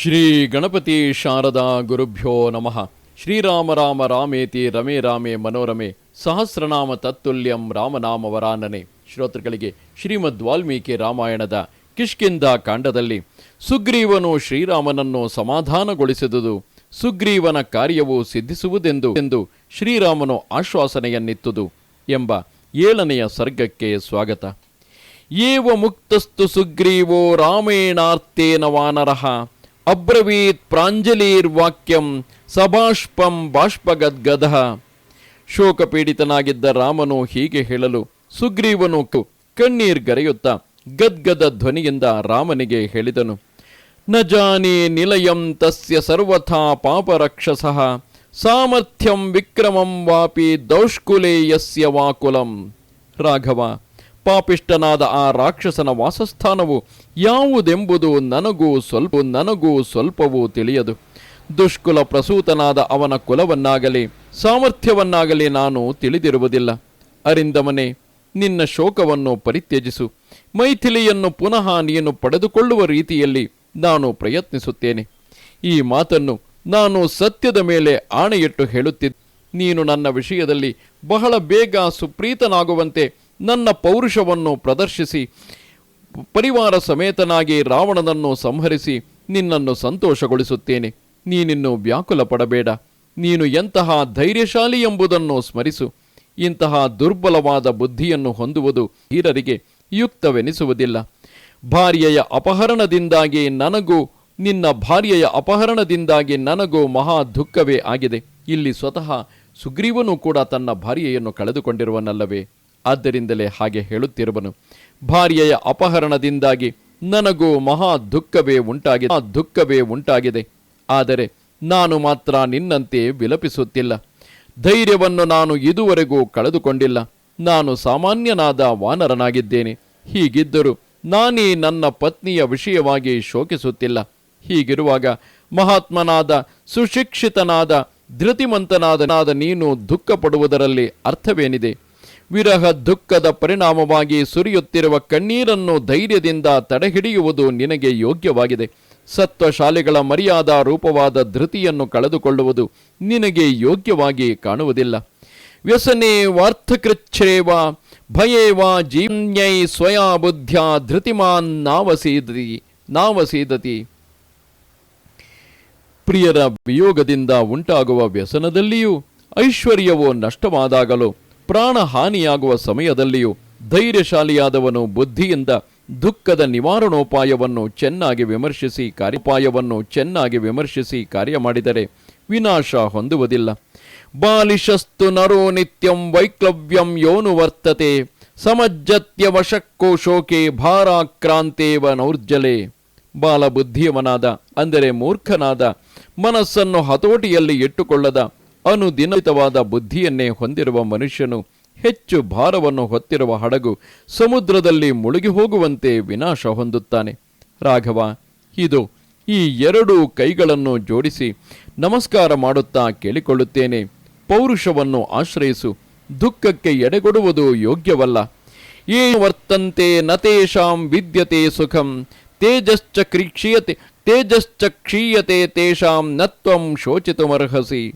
ಶ್ರೀ ಗಣಪತಿ ಶಾರದಾ ಗುರುಭ್ಯೋ ನಮಃ. ಶ್ರೀರಾಮ ರಾಮ ರಾಮೇತಿ ರಮೇ ರಾಮೇ ಮನೋರಮೆ ಸಹಸ್ರನಾಮ ತತ್ತುಲ್ಯಂ ರಾಮನಾಮ ವರಾನನೆ. ಶ್ರೋತೃಗಳಿಗೆ ಶ್ರೀಮದ್ ವಾಲ್ಮೀಕಿ ರಾಮಾಯಣದ ಕಿಷ್ಕಿಂದ ಕಾಂಡದಲ್ಲಿ ಸುಗ್ರೀವನು ಶ್ರೀರಾಮನನ್ನು ಸಮಾಧಾನಗೊಳಿಸಿದುದು. ಸುಗ್ರೀವನ ಕಾರ್ಯವು ಸಿದ್ಧಿಸುವುದೆಂದು ಎಂದು ಶ್ರೀರಾಮನು ಆಶ್ವಾಸನೆಯನ್ನಿತ್ತುದು ಎಂಬ ಏಳನೆಯ ಸರ್ಗಕ್ಕೆ ಸ್ವಾಗತ. ಏವ ಮುಕ್ತಸ್ತು ಸುಗ್ರೀವೋ ರಾಮೇಣಾರ್ಥೇನ ವಾನರಃ. ಅಬ್ರವೀತ್ ಪ್ರಾಂಜಲಿರ್ವಾಕ್ಯಂ ಸಭಾಷ್ಪಂ ಬಾಷ್ಪಗದ್ಗದ. ಶೋಕಪೀಡಿತನಾಗಿದ್ದ ರಾಮನು ಹೀಗೆ ಹೇಳಲು, ಸುಗ್ರೀವನು ಕಣ್ಣೀರ್ ಕಣ್ಣೀರ್ಗರೆಯುತ್ತಾ ಗದ್ಗದ ಧ್ವನಿಯಿಂದ ರಾಮನಿಗೆ ಹೇಳಿದನು, ನ ಜಾನಿ ನಿಲಯಂ ತಸ್ಯ ಸರ್ವಥಾ ಪಾಪರಕ್ಷಸಃ, ಸಾಮರ್ಥ್ಯಂ ವಿಕ್ರಮಂ ವಾಪಿ ದೌಷ್ಕುಲೇ ಯಸ್ಯ ವಾಕುಲಂ. ರಾಘವ ಪಾಪಿಷ್ಟನಾದ ಆ ರಾಕ್ಷಸನ ವಾಸಸ್ಥಾನವು ಯಾವುದೆಂಬುದು ನನಗೂ ಸ್ವಲ್ಪ, ನನಗೂ ಸ್ವಲ್ಪವೂ ತಿಳಿಯದು. ದುಷ್ಕುಲ ಪ್ರಸೂತನಾದ ಅವನ ಕುಲವನ್ನಾಗಲಿ, ಸಾಮರ್ಥ್ಯವನ್ನಾಗಲಿ ನಾನು ತಿಳಿದಿರುವುದಿಲ್ಲ. ಅರಿಂದಮನೆ, ನಿನ್ನ ಶೋಕವನ್ನು ಪರಿತ್ಯಜಿಸು. ಮೈಥಿಲಿಯನ್ನು ಪುನಃ ನೀನು ಪಡೆದುಕೊಳ್ಳುವ ರೀತಿಯಲ್ಲಿ ನಾನು ಪ್ರಯತ್ನಿಸುತ್ತೇನೆ. ಈ ಮಾತನ್ನು ನಾನು ಸತ್ಯದ ಮೇಲೆ ಆಣೆಯಿಟ್ಟು ಹೇಳುತ್ತಿದ್ದೆ. ನೀನು ನನ್ನ ವಿಷಯದಲ್ಲಿ ಬಹಳ ಬೇಗ ಸುಪ್ರೀತನಾಗುವಂತೆ ನನ್ನ ಪೌರುಷವನ್ನು ಪ್ರದರ್ಶಿಸಿ, ಪರಿವಾರ ಸಮೇತನಾಗಿ ರಾವಣನನ್ನು ಸಂಹರಿಸಿ ನಿನ್ನನ್ನು ಸಂತೋಷಗೊಳಿಸುತ್ತೇನೆ. ನೀನಿನ್ನು ವ್ಯಾಕುಲ ಪಡಬೇಡ ನೀನು ಎಂತಹ ಧೈರ್ಯಶಾಲಿ ಎಂಬುದನ್ನು ಸ್ಮರಿಸು. ಇಂತಹ ದುರ್ಬಲವಾದ ಬುದ್ಧಿಯನ್ನು ಹೊಂದುವುದು ಹೀರರಿಗೆ ಯುಕ್ತವೆನಿಸುವುದಿಲ್ಲ. ಭಾರ್ಯೆಯ ಅಪಹರಣದಿಂದಾಗಿ ನನಗೂ, ನಿನ್ನ ಭಾರ್ಯೆಯ ಅಪಹರಣದಿಂದಾಗಿ ನನಗೂ ಮಹಾ ದುಃಖವೇ ಆಗಿದೆ. ಇಲ್ಲಿ ಸ್ವತಃ ಸುಗ್ರೀವನು ಕೂಡ ತನ್ನ ಭಾರ್ಯೆಯನ್ನು ಕಳೆದುಕೊಂಡಿರುವನಲ್ಲವೇ? ಆದ್ದರಿಂದಲೇ ಹಾಗೆ ಹೇಳುತ್ತಿರುವನು. ಭಾರ್ಯೆಯ ಅಪಹರಣದಿಂದಾಗಿ ನನಗೂ ಮಹಾ ದುಃಖವೇ ಉಂಟಾಗಿದೆ. ಆ ದುಃಖವೇ ಉಂಟಾಗಿದೆ. ಆದರೆ ನಾನು ಮಾತ್ರ ನಿನ್ನಂತೆ ವಿಲಪಿಸುತ್ತಿಲ್ಲ. ಧೈರ್ಯವನ್ನು ನಾನು ಇದುವರೆಗೂ ಕಳೆದುಕೊಂಡಿಲ್ಲ. ನಾನು ಸಾಮಾನ್ಯನಾದ ವಾನರನಾಗಿದ್ದೇನೆ. ಹೀಗಿದ್ದರೂ ನಾನೇ ನನ್ನ ಪತ್ನಿಯ ವಿಷಯವಾಗಿ ಶೋಕಿಸುತ್ತಿಲ್ಲ. ಹೀಗಿರುವಾಗ ಮಹಾತ್ಮನಾದ, ಸುಶಿಕ್ಷಿತನಾದ ಧೃತಿಮಂತನಾದನಾದ ನೀನು ದುಃಖ ಪಡುವುದರಲ್ಲಿ ಅರ್ಥವೇನಿದೆ? ವಿರಹ ದುಃಖದ ಪರಿಣಾಮವಾಗಿ ಸುರಿಯುತ್ತಿರುವ ಕಣ್ಣೀರನ್ನು ಧೈರ್ಯದಿಂದ ತಡೆಹಿಡಿಯುವುದು ನಿನಗೆ ಯೋಗ್ಯವಾಗಿದೆ. ಸತ್ವ ಶಾಲೆಗಳ ಮರ್ಯಾದಾ ರೂಪವಾದ ಧೃತಿಯನ್ನು ಕಳೆದುಕೊಳ್ಳುವುದು ನಿನಗೆ ಯೋಗ್ಯವಾಗಿ ಕಾಣುವುದಿಲ್ಲ. ವ್ಯಸನೆ ವಾರ್ಥಕೃಚ್ಛ್ರೇವ ಭಯೇವ ಜೀನ್ಯೈ ಸ್ವಯಾ ಬುದ್ಧ್ಯ ಧೃತಿಮಾನ್ ನಾವಸೀದತಿ ನಾವಸೀದತಿ. ಪ್ರಿಯರ ವಿಯೋಗದಿಂದ ಉಂಟಾಗುವ ವ್ಯಸನದಲ್ಲಿಯೂ ಐಶ್ವರ್ಯವು ನಷ್ಟವಾದಾಗಲೂ ಪ್ರಾಣ ಹಾನಿಯಾಗುವ ಸಮಯದಲ್ಲಿಯೂ ಧೈರ್ಯಶಾಲಿಯಾದವನು ಬುದ್ಧಿಯಿಂದ ದುಃಖದ ನಿವಾರಣೋಪಾಯವನ್ನು ಚೆನ್ನಾಗಿ ವಿಮರ್ಶಿಸಿ ಕಾರ್ಯೋಪಾಯವನ್ನು ಚೆನ್ನಾಗಿ ವಿಮರ್ಶಿಸಿ ಕಾರ್ಯ ಮಾಡಿದರೆ ವಿನಾಶ ಹೊಂದುವುದಿಲ್ಲ. ಬಾಲಿಶಸ್ತು ನರೋ ನಿತ್ಯಂ ವೈಕ್ಲವ್ಯಂ ಯೋನು ವರ್ತತೆ, ಸಮಜ್ಜತ್ಯ ವಶಕ್ಕೋ ಶೋಕೆ ಭಾರಾಕ್ರಾಂತೇವ ನೌರ್ಜಲೆ. ಬಾಲಬುದ್ಧಿಯವನಾದ, ಅಂದರೆ ಮೂರ್ಖನಾದ, ಮನಸ್ಸನ್ನು ಹತೋಟಿಯಲ್ಲಿ ಇಟ್ಟುಕೊಳ್ಳದ ಅನುದಿನವಾದ ಬುದ್ಧಿಯನ್ನೇ ಹೊಂದಿರುವ ಮನುಷ್ಯನು ಹೆಚ್ಚು ಭಾರವನ್ನು ಹೊತ್ತಿರುವ ಹಡಗು ಸಮುದ್ರದಲ್ಲಿ ಮುಳುಗಿ ಹೋಗುವಂತೆ ವಿನಾಶ ಹೊಂದುತ್ತಾನೆ. ರಾಘವ, ಇದು ಈ ಎರಡೂ ಕೈಗಳನ್ನು ಜೋಡಿಸಿ ನಮಸ್ಕಾರ ಮಾಡುತ್ತಾ ಕೇಳಿಕೊಳ್ಳುತ್ತೇನೆ. ಪೌರುಷವನ್ನು ಆಶ್ರಯಿಸು. ದುಃಖಕ್ಕೆ ಎಡೆಗೊಡುವುದು ಯೋಗ್ಯವಲ್ಲ. ಏ ವರ್ತಂತೆ ನತೇಷಾಂ ವಿದ್ಯತೆ ಸುಖಂ. ತೇಜಶ್ಚ ಕ್ರೀಕ್ಷೀಯತೆ, ತೇಜಶ್ಚ ಕ್ಷೀಯತೆ, ತೇಷಾಂ ನತ್ವಂ ಶೋಚಿತುಮರ್ಹಸಿ.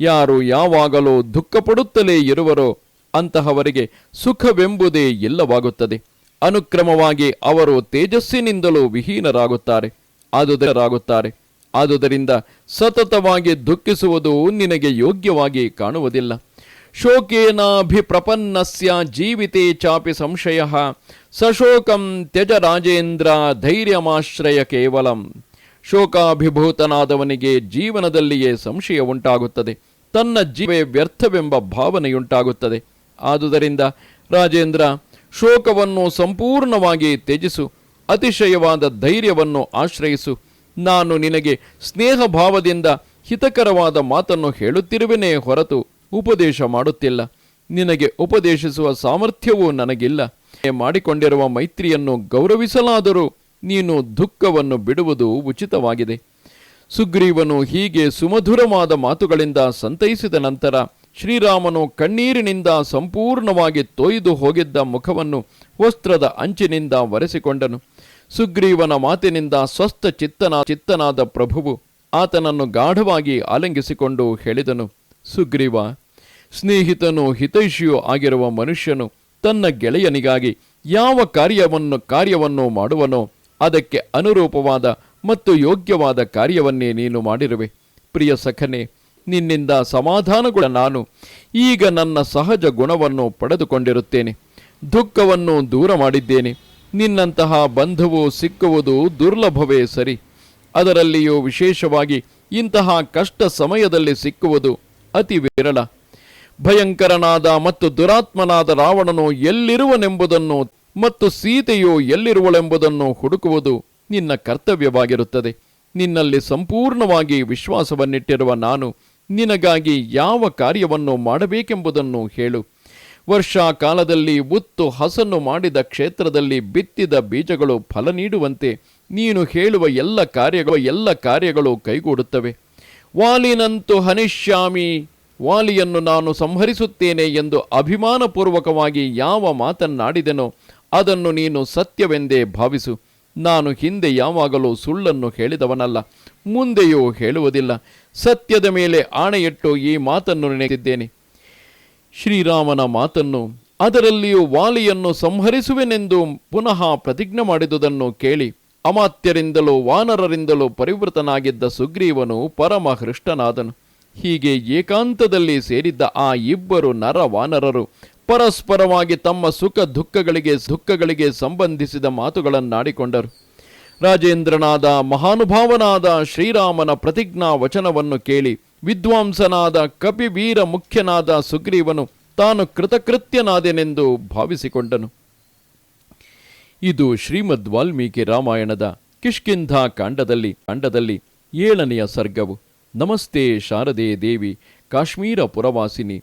ಯಾರು ಯಾವಾಗಲೂ ದುಃಖಪಡುತ್ತಲೇ ಇರುವರೋ ಅಂತಹವರಿಗೆ ಸುಖವೆಂಬುದೇ ಇಲ್ಲವಾಗುತ್ತದೆ. ಅನುಕ್ರಮವಾಗಿ ಅವರು ತೇಜಸ್ಸಿನಿಂದಲೂ ವಿಹೀನರಾಗುತ್ತಾರೆ. ಆದುದರಾಗುತ್ತಾರೆ. ಆದುದರಿಂದ ಸತತವಾಗಿ ದುಃಖಿಸುವುದು ನಿನಗೆ ಯೋಗ್ಯವಾಗಿ ಕಾಣುವುದಿಲ್ಲ. ಶೋಕೇನಾಭಿಪ್ರಪನ್ನಸ್ಯ ಜೀವಿತೆ ಚಾಪಿ ಸಂಶಯ. ಸಶೋಕಂ ತ್ಯಜ ರಾಜೇಂದ್ರ ಧೈರ್ಯಮಾಶ್ರಯ ಕೇವಲಂ. ಶೋಕಾಭಿಭೂತನಾದವನಿಗೆ ಜೀವನದಲ್ಲಿಯೇ ಸಂಶಯ ಉಂಟಾಗುತ್ತದೆ. ತನ್ನ ಜೀವೇ ವ್ಯರ್ಥವೆಂಬ ಭಾವನೆಯುಂಟಾಗುತ್ತದೆ. ಆದುದರಿಂದ ರಾಜೇಂದ್ರ, ಶೋಕವನ್ನು ಸಂಪೂರ್ಣವಾಗಿ ತ್ಯಜಿಸು, ಅತಿಶಯವಾದ ಧೈರ್ಯವನ್ನು ಆಶ್ರಯಿಸು. ನಾನು ನಿನಗೆ ಸ್ನೇಹ ಭಾವದಿಂದ ಹಿತಕರವಾದ ಮಾತನ್ನು ಹೇಳುತ್ತಿರುವೆನೇ ಹೊರತು ಉಪದೇಶ ಮಾಡುತ್ತಿಲ್ಲ. ನಿನಗೆ ಉಪದೇಶಿಸುವ ಸಾಮರ್ಥ್ಯವೂ ನನಗಿಲ್ಲ. ಮಾಡಿಕೊಂಡಿರುವ ಮೈತ್ರಿಯನ್ನು ಗೌರವಿಸಲಾದರೂ ನೀನು ದುಃಖವನ್ನು ಬಿಡುವುದು ಉಚಿತವಾಗಿದೆ. ಸುಗ್ರೀವನು ಹೀಗೆ ಸುಮಧುರವಾದ ಮಾತುಗಳಿಂದ ಸಂತೈಸಿದ ನಂತರ ಶ್ರೀರಾಮನು ಕಣ್ಣೀರಿನಿಂದ ಸಂಪೂರ್ಣವಾಗಿ ತೊಯ್ದು ಹೋಗಿದ್ದ ಮುಖವನ್ನು ವಸ್ತ್ರದ ಅಂಚಿನಿಂದ ಒರೆಸಿಕೊಂಡನು. ಸುಗ್ರೀವನ ಮಾತಿನಿಂದ ಸ್ವಸ್ಥ ಚಿತ್ತನ ಚಿತ್ತನಾದ ಪ್ರಭುವು ಆತನನ್ನು ಗಾಢವಾಗಿ ಆಲಂಗಿಸಿಕೊಂಡು ಹೇಳಿದನು, ಸುಗ್ರೀವ, ಸ್ನೇಹಿತನು ಹಿತೈಷಿಯೂ ಆಗಿರುವ ಮನುಷ್ಯನು ತನ್ನ ಗೆಳೆಯನಿಗಾಗಿ ಯಾವ ಕಾರ್ಯವನ್ನು ಕಾರ್ಯವನ್ನು ಮಾಡುವನೋ ಅದಕ್ಕೆ ಅನುರೂಪವಾದ ಮತ್ತು ಯೋಗ್ಯವಾದ ಕಾರ್ಯವನ್ನೇ ನೀನು ಮಾಡಿರುವೆ. ಪ್ರಿಯ ಸಖನೆ, ನಿನ್ನಿಂದ ಸಮಾಧಾನಗೊಳ ನಾನು ಈಗ ನನ್ನ ಸಹಜ ಗುಣವನ್ನು ಪಡೆದುಕೊಂಡಿರುತ್ತೇನೆ. ದುಃಖವನ್ನು ದೂರ ಮಾಡಿದ್ದೇನೆ. ನಿನ್ನಂತಹ ಬಂಧುವು ಸಿಕ್ಕುವುದು ದುರ್ಲಭವೇ ಸರಿ. ಅದರಲ್ಲಿಯೂ ವಿಶೇಷವಾಗಿ ಇಂತಹ ಕಷ್ಟ ಸಮಯದಲ್ಲಿ ಸಿಕ್ಕುವುದು ಅತಿ ವಿರಳ. ಭಯಂಕರನಾದ ಮತ್ತು ದುರಾತ್ಮನಾದ ರಾವಣನು ಎಲ್ಲಿರುವನೆಂಬುದನ್ನು ಮತ್ತು ಸೀತೆಯು ಎಲ್ಲಿರುವಳೆಂಬುದನ್ನು ಹುಡುಕುವುದು ನಿನ್ನ ಕರ್ತವ್ಯವಾಗಿರುತ್ತದೆ. ನಿನ್ನಲ್ಲಿ ಸಂಪೂರ್ಣವಾಗಿ ವಿಶ್ವಾಸವನ್ನಿಟ್ಟಿರುವ ನಾನು ನಿನಗಾಗಿ ಯಾವ ಕಾರ್ಯವನ್ನು ಮಾಡಬೇಕೆಂಬುದನ್ನು ಹೇಳು. ವರ್ಷಾ ಕಾಲದಲ್ಲಿ ಉತ್ತು ಹಸನ್ನು ಮಾಡಿದ ಕ್ಷೇತ್ರದಲ್ಲಿ ಬಿತ್ತಿದ ಬೀಜಗಳು ಫಲ ನೀಡುವಂತೆ ನೀನು ಹೇಳುವ ಎಲ್ಲ ಕಾರ್ಯಗಳು ಎಲ್ಲ ಕಾರ್ಯಗಳು ಕೈಗೂಡುತ್ತವೆ. ವಾಲಿನಂತೂ ಹನಿಶ್ಯಾಮಿ ವಾಲಿಯನ್ನು ನಾನು ಸಂಹರಿಸುತ್ತೇನೆ ಎಂದು ಅಭಿಮಾನಪೂರ್ವಕವಾಗಿ ಯಾವ ಮಾತನ್ನಾಡಿದೆನೋ ಅದನ್ನು ನೀನು ಸತ್ಯವೆಂದೇ ಭಾವಿಸು. ನಾನು ಹಿಂದೆ ಯಾವಾಗಲೂ ಸುಳ್ಳನ್ನು ಹೇಳಿದವನಲ್ಲ, ಮುಂದೆಯೂ ಹೇಳುವುದಿಲ್ಲ. ಸತ್ಯದ ಮೇಲೆ ಆಣೆಯಿಟ್ಟು ಈ ಮಾತನ್ನು ನೆನೆದಿದ್ದೇನೆ ಶ್ರೀರಾಮನ ಮಾತನ್ನು, ಅದರಲ್ಲಿಯೂ ವಾಲಿಯನ್ನು ಸಂಹರಿಸುವೆನೆಂದು ಪುನಃ ಪ್ರತಿಜ್ಞೆ ಮಾಡಿದುದನ್ನು ಕೇಳಿ, ಅಮಾತ್ಯರಿಂದಲೂ ವಾನರರಿಂದಲೂ ಪರಿವೃತನಾಗಿದ್ದ ಸುಗ್ರೀವನು ಪರಮ ಹೃಷ್ಟನಾದನು ಹೀಗೆ ಏಕಾಂತದಲ್ಲಿ ಸೇರಿದ್ದ ಆ ಇಬ್ಬರು ನರ ವಾನರರು ಪರಸ್ಪರವಾಗಿ ತಮ್ಮ ಸುಖ ದುಃಖಗಳಿಗೆ ದುಃಖಗಳಿಗೆ ಸಂಬಂಧಿಸಿದ ಮಾತುಗಳನ್ನಾಡಿಕೊಂಡರು. ರಾಜೇಂದ್ರನಾದ ಮಹಾನುಭಾವನಾದ ಶ್ರೀರಾಮನ ಪ್ರತಿಜ್ಞಾ ವಚನವನ್ನು ಕೇಳಿ ವಿದ್ವಾಂಸನಾದ ಕಪಿವೀರ ಮುಖ್ಯನಾದ ಸುಗ್ರೀವನು ತಾನು ಕೃತಕೃತ್ಯನಾದೆನೆಂದು ಭಾವಿಸಿಕೊಂಡನು. ಇದು ಶ್ರೀಮದ್ ವಾಲ್ಮೀಕಿ ರಾಮಾಯಣದ ಕಿಷ್ಕಿಂಧ ಕಾಂಡದಲ್ಲಿ ಕಾಂಡದಲ್ಲಿ ಏಳನೆಯ ಸರ್ಗವು. ನಮಸ್ತೆ ಶಾರದೆ ದೇವಿ, ಕಾಶ್ಮೀರ ಪುರವಾಸಿನಿ.